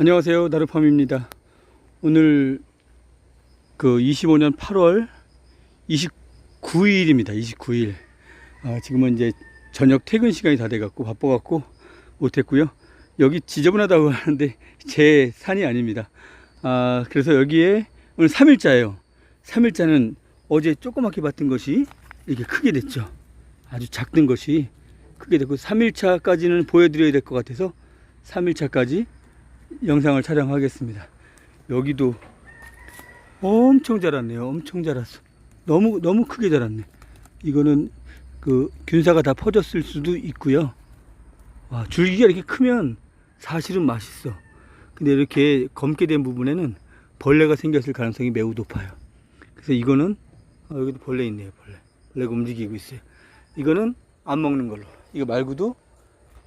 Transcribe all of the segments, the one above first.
안녕하세요. 나루팜입니다. 오늘 그 25년 8월 29일입니다. 29일. 아, 지금은 이제 저녁 퇴근 시간이 다 돼갖고 바빠갖고 못했고요. 여기 지저분하다고 하는데 제 산이 아닙니다. 아, 그래서 여기에 오늘 3일자예요. 3일자는 어제 조그맣게 봤던 것이 이렇게 크게 됐죠. 아주 작던 것이 크게 됐고 3일차까지는 보여드려야 될 것 같아서 3일차까지 영상을 촬영하겠습니다. 여기도 엄청 자랐네요. 엄청 자랐어. 너무 너무 크게 자랐네. 이거는 그 균사가 다 퍼졌을 수도 있고요. 와, 줄기가 이렇게 크면 사실은 맛있어. 근데 이렇게 검게 된 부분에는 벌레가 생겼을 가능성이 매우 높아요. 그래서 이거는 어, 여기도 벌레 있네요. 벌레. 벌레가 움직이고 있어요. 이거는 안 먹는 걸로. 이거 말고도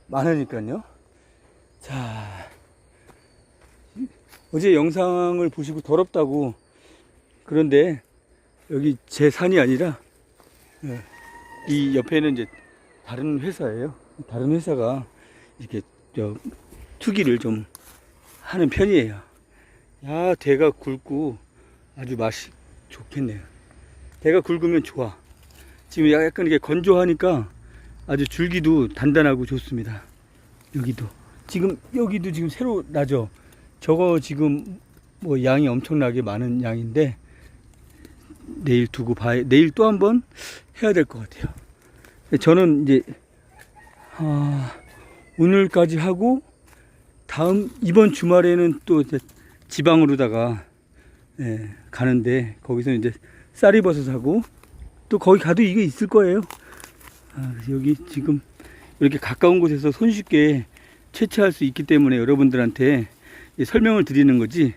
많으니까요. 자, 어제 영상을 보시고 더럽다고 그런데 여기 제 산이 아니라 예, 이 옆에는 이제 다른 회사예요. 다른 회사가 이렇게 저 투기를 좀 하는 편이에요. 야, 대가 굵고 아주 맛이 좋겠네요. 대가 굵으면 좋아. 지금 약간 이게 건조하니까 아주 줄기도 단단하고 좋습니다. 여기도. 지금 여기도 지금 새로 나죠. 저거 지금 뭐 양이 엄청나게 많은 양인데 내일 두고 봐야 내일 또 한번 해야 될 것 같아요. 저는 이제 아, 오늘까지 하고 다음 이번 주말에는 또 지방으로다가 예, 가는데 거기서 이제 쌀이버섯 하고 또 거기 가도 이게 있을 거예요. 아, 여기 지금 이렇게 가까운 곳에서 손쉽게 채취할 수 있기 때문에 여러분들한테 이 설명을 드리는 거지.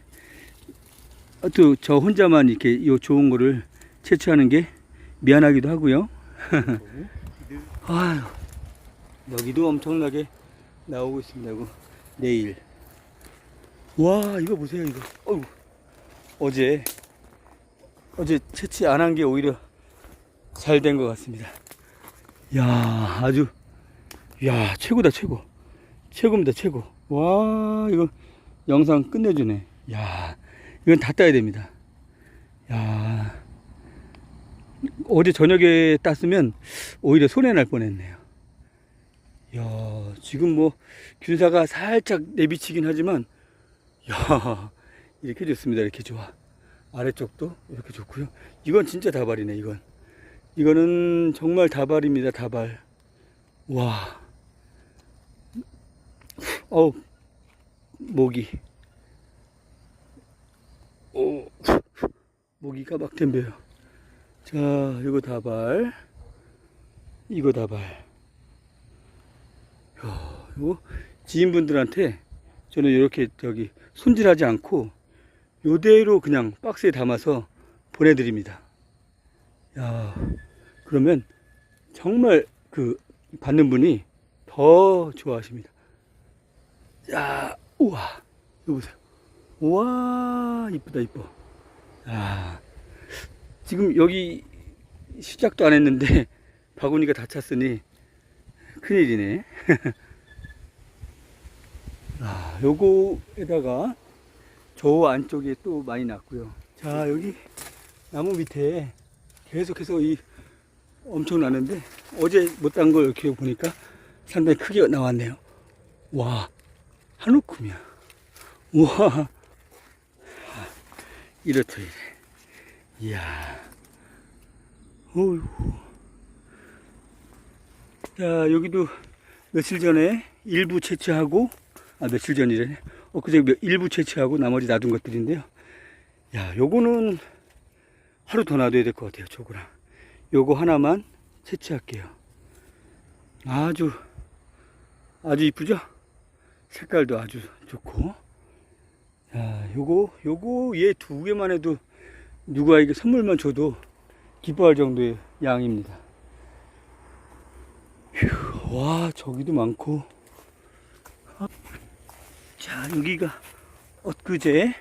아, 또저 혼자만 이렇게 요 좋은 거를 채취하는 게 미안하기도 하고요. 아유, 여기도 엄청나게 나오고 있습니다. 이거 내일. 와, 이거 보세요, 이거. 어우, 어제 어제 채취 안 한 게 오히려 잘 된 것 같습니다. 야, 아주 야 최고다 최고, 최고입니다 최고. 와, 이거 영상 끝내주네. 야, 이건 다 따야 됩니다. 야, 어제 저녁에 땄으면 오히려 손해 날 뻔했네요. 야, 지금 뭐 균사가 살짝 내비치긴 하지만, 야, 이렇게 좋습니다. 이렇게 좋아. 아래쪽도 이렇게 좋고요. 이건 진짜 다발이네. 이건. 이거는 정말 다발입니다. 다발. 와. 어우, 모기. 오, 모기가 막 덤벼요. 자, 이거 다발. 이거 다발. 야, 이거 지인분들한테 저는 이렇게 저기 손질하지 않고 요대로 그냥 박스에 담아서 보내드립니다. 야, 그러면 정말 그 받는 분이 더 좋아하십니다. 야, 우와, 이거 보세요. 우와, 이쁘다, 이뻐. 아, 지금 여기 시작도 안 했는데 바구니가 다 찼으니 큰일이네. 아, 요거에다가 저 안쪽에 또 많이 났고요. 자, 여기 나무 밑에 계속해서 이 엄청 나는데 어제 못 딴 걸 이렇게 보니까 상당히 크게 나왔네요. 와, 한 움큼이야. 우와, 이렇다 이래. 이야, 어휴. 자, 여기도 며칠 전에 일부 채취하고, 아, 며칠 전이래. 엊그제 몇- 일부 채취하고 나머지 놔둔 것들인데요. 야, 요거는 하루 더 놔둬야 될 것 같아요, 저거랑. 요거 하나만 채취할게요. 아주, 아주 이쁘죠? 색깔도 아주 좋고. 야, 요거, 요거 얘 두 개만 해도 누구에게 선물만 줘도 기뻐할 정도의 양입니다. 휴, 와, 저기도 많고. 자, 여기가 엊그제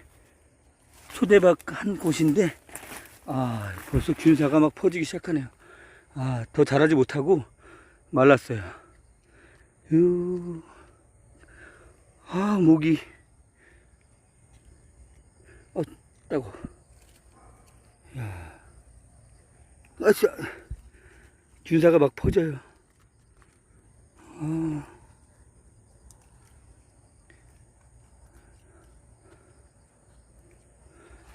초대박 한 곳인데, 아, 벌써 균사가 막 퍼지기 시작하네요. 아, 더 자라지 못하고 말랐어요. 유, 아, 목이 땄다고. 야. 아싸. 균사가 막 퍼져요. 아.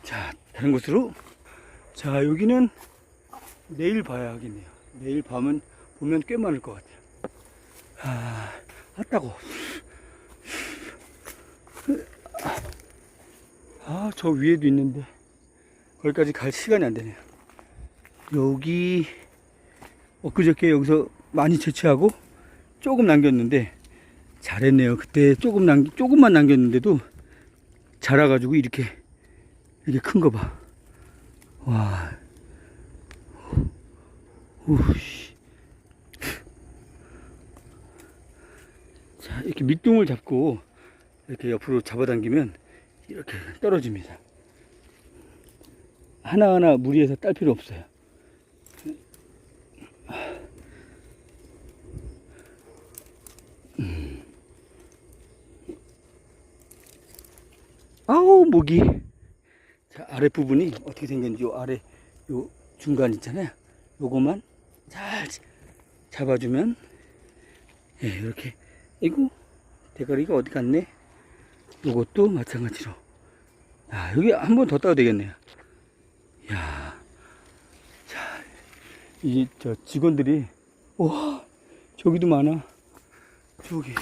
자, 다른 곳으로. 자, 여기는 내일 봐야 하겠네요. 내일 밤은 보면 꽤 많을 것 같아요. 아, 왔다고. 아, 저 위에도 있는데, 거기까지 갈 시간이 안 되네요. 여기, 엊그저께 여기서 많이 채취하고, 조금 남겼는데, 잘했네요. 그때 조금 남, 조금만 남겼는데도, 자라가지고 이렇게, 이렇게 큰 거 봐. 와. 우씨. 자, 이렇게 밑둥을 잡고 이렇게 옆으로 잡아당기면 이렇게 떨어집니다. 하나하나 무리해서 딸 필요 없어요. 음. 아우, 목이. 자, 아랫부분이 어떻게 생겼는지 요 아래 요 중간 있잖아요. 요거만 잘 잡아주면 예, 이렇게 이거 대가리가 어디 갔네? 요것도 마찬가지로 아, 여기 한 번 더 따도 되겠네요. 야, 자, 이저 직원들이 와 저기도 많아. 저기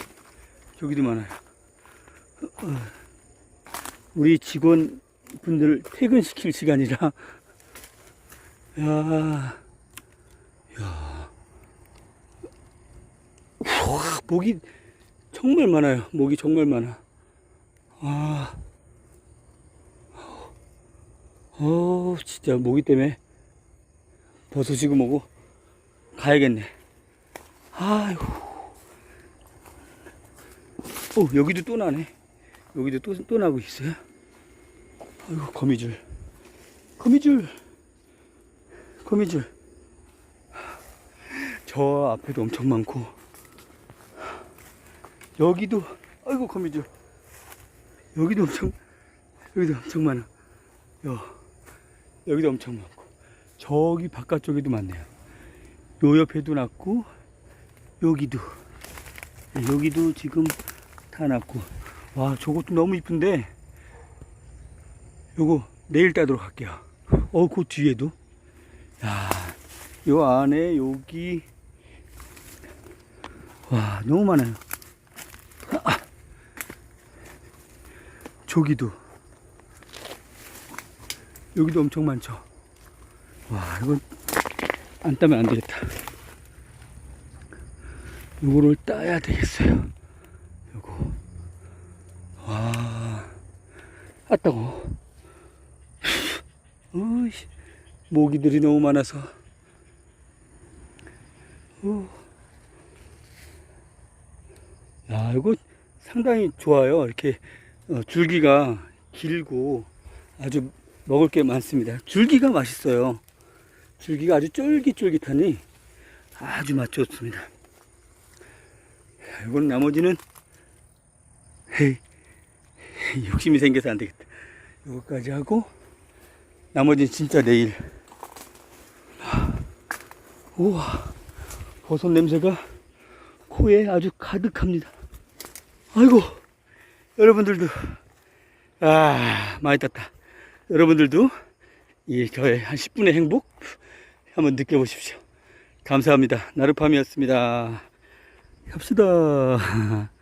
저기도 많아요. 어, 우리 직원 분들 퇴근시킬 시간이라 야, 야, 와, 목이 정말 많아요. 목이 정말 많아. 아, 어, 진짜 모기 때문에 벗어지고 뭐고 가야겠네. 아이고, 어, 여기도 또 나네. 여기도 또, 또 나고 있어요. 아이고, 거미줄. 거미줄. 거미줄. 저 앞에도 엄청 많고. 여기도, 아이고, 거미줄. 여기도 엄청, 여기도 엄청 많아. 여, 여기도 엄청 많고. 저기 바깥쪽에도 많네요. 요 옆에도 났고, 여기도. 여기도 지금 다 났고. 와, 저것도 너무 이쁜데. 요거 내일 따도록 할게요. 어, 그 뒤에도. 야, 요 안에 여기. 와, 너무 많아요. 저기도. 여기도 엄청 많죠. 와, 이건 안 따면 안 되겠다. 요거를 따야 되겠어요. 요거. 와, 아따고. 어이씨, 모기들이 너무 많아서. 어. 야, 이거 상당히 좋아요. 이렇게 어, 줄기가 길고 아주 먹을 게 많습니다. 줄기가 맛있어요. 줄기가 아주 쫄깃쫄깃하니 아주 맛 좋습니다. 이건 나머지는 헤이, 욕심이 생겨서 안 되겠다. 이거까지 하고 나머지는 진짜 내일. 우와, 버섯 냄새가 코에 아주 가득합니다. 아이고, 여러분들도, 아, 많이 땄다. 여러분들도 이 저의 한 10분의 행복 한번 느껴보십시오. 감사합니다. 나루팜이었습니다. 갑시다.